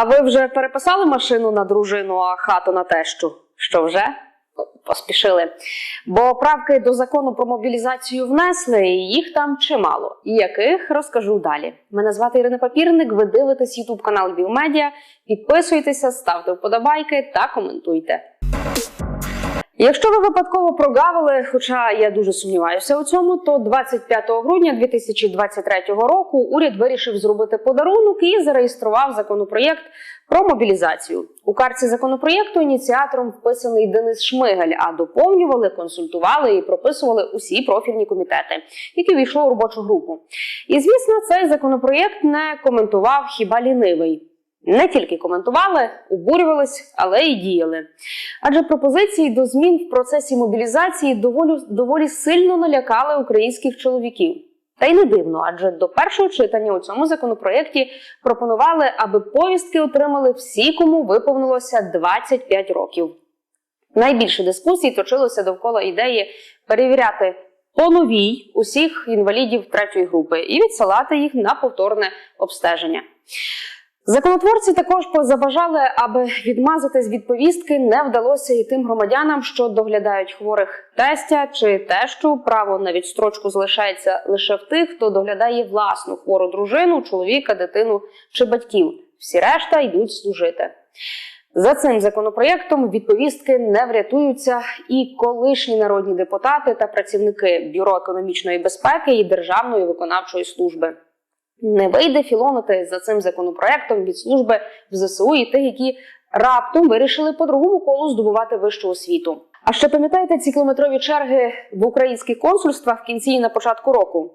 А ви вже переписали машину на дружину, а хату на тещу? Що вже? Поспішили. Бо правки до закону про мобілізацію внесли, і їх там чимало. І яких розкажу далі. Мене звати Ірина Папірник. Ви дивитесь Ютуб канал Біомедіа. Підписуйтеся, ставте вподобайки та коментуйте. Якщо ви випадково прогавили, хоча я дуже сумніваюся у цьому, то 25 грудня 2023 року уряд вирішив зробити подарунок і зареєстрував законопроєкт про мобілізацію. У карці законопроєкту ініціатором вписаний Денис Шмигель, а доповнювали, консультували і прописували усі профільні комітети, які війшли у робочу групу. І звісно, цей законопроєкт не коментував хіба лінивий. Не тільки коментували, обурювались, але й діяли. Адже пропозиції до змін в процесі мобілізації доволі, доволі сильно налякали українських чоловіків. Та й не дивно, адже до першого читання у цьому законопроєкті пропонували, аби повістки отримали всі, кому виповнилося 25 років. Найбільше дискусій точилося довкола ідеї перевіряти по новій усіх інвалідів третьої групи і відсилати їх на повторне обстеження. Законотворці також забажали, аби відмазатись від повістки не вдалося і тим громадянам, що доглядають хворих тестя чи тещу. Право на відстрочку залишається лише в тих, хто доглядає власну хвору дружину, чоловіка, дитину чи батьків. Всі решта йдуть служити. За цим законопроєктом відповістки не врятуються і колишні народні депутати та працівники бюро економічної безпеки і державної виконавчої служби. Не вийде філонити за цим законопроектом від служби в ЗСУ і тих, які раптом вирішили по другому колу здобувати вищу освіту. А ще пам'ятаєте ці кілометрові черги в українських консульствах в кінці і на початку року?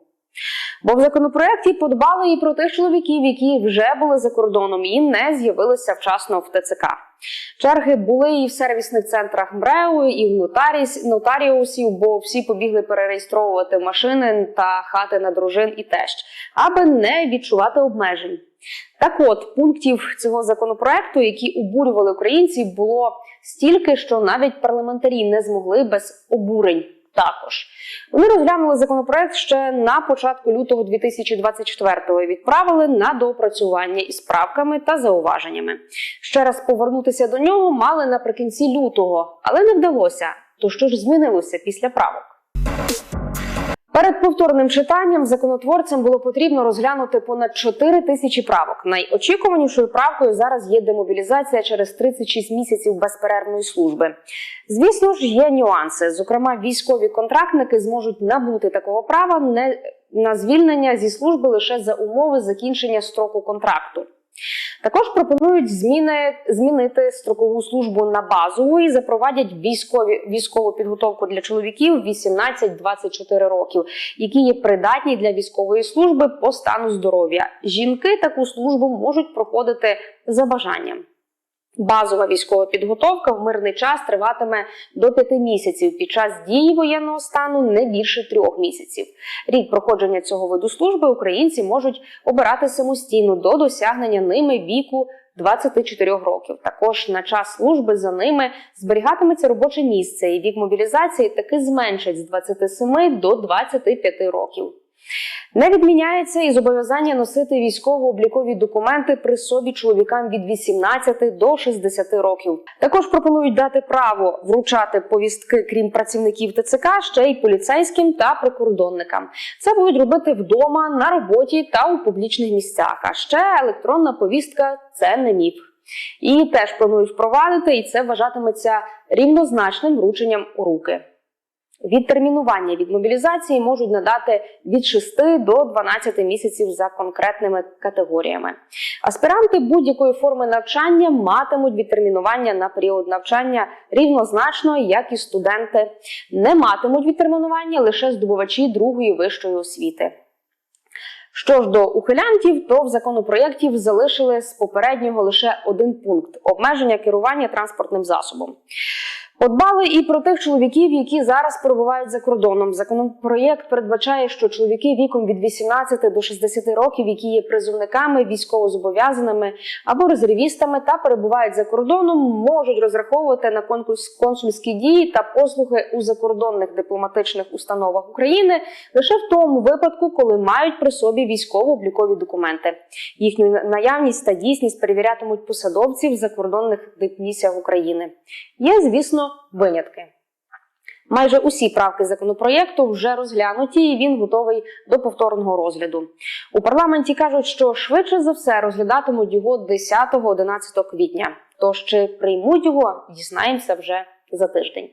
Бо в законопроекті подбали і про тих чоловіків, які вже були за кордоном і не з'явилися вчасно в ТЦК. Черги були і в сервісних центрах МРЕО, і в нотаріс, нотаріусів, бо всі побігли перереєстровувати машини та хати на дружин і тещ, аби не відчувати обмежень. Так от пунктів цього законопроекту, які обурювали українців, було стільки, що навіть парламентарі не змогли без обурень. Також вони розглянули законопроект ще на початку лютого 2024-го і відправили на доопрацювання із правками та зауваженнями. Ще раз повернутися до нього мали наприкінці лютого, але не вдалося. То що ж змінилося після правок? Перед повторним читанням законотворцям було потрібно розглянути понад 4 тисячі правок. Найочікуванішою правкою зараз є демобілізація через 36 місяців безперервної служби. Звісно ж, є нюанси. Зокрема, військові контрактники зможуть набути такого права не на звільнення зі служби лише за умови закінчення строку контракту. Також пропонують зміни змінити строкову службу на базову і запровадять військові військову підготовку для чоловіків 18-24 років, які є придатні для військової служби по стану здоров'я. Жінки таку службу можуть проходити за бажанням. Базова військова підготовка в мирний час триватиме до п'яти місяців. Під час дії воєнного стану не більше трьох місяців. Рік проходження цього виду служби українці можуть обирати самостійно до досягнення ними віку 24 років. Також на час служби за ними зберігатиметься робоче місце, і вік мобілізації таки зменшить з 27 до 25 років. Не відміняється і зобов'язання носити військово-облікові документи при собі чоловікам від 18 до 60 років. Також пропонують дати право вручати повістки, крім працівників ТЦК, ще й поліцейським та прикордонникам. Це будуть робити вдома, на роботі та у публічних місцях. А ще електронна повістка це не міф. І теж планують впровадити, і це вважатиметься рівнозначним врученням у руки. Відтермінування від мобілізації можуть надати від 6 до 12 місяців за конкретними категоріями. Аспіранти будь-якої форми навчання матимуть відтермінування на період навчання рівнозначно, як і студенти. Не матимуть відтермінування лише здобувачі другої вищої освіти. Що ж до ухилянтів, то в законопроєкті залишили з попереднього лише один пункт обмеження керування транспортним засобом. Подбали і про тих чоловіків, які зараз перебувають за кордоном. Законопроєкт передбачає, що чоловіки віком від 18 до 60 років, які є призовниками, військовозобов'язаними або резервістами та перебувають за кордоном, можуть розраховувати на конкурс консульські дії та послуги у закордонних дипломатичних установах України лише в тому випадку, коли мають при собі військово-облікові документи. Їхню наявність та дійсність перевірятимуть посадовці в закордонних дипмісіях України. Є, звісно, винятки. Майже усі правки законопроєкту вже розглянуті, і він готовий до повторного розгляду. У парламенті кажуть, що швидше за все розглядатимуть його 10-11 квітня. Тож чи приймуть його, дізнаємося вже за тиждень.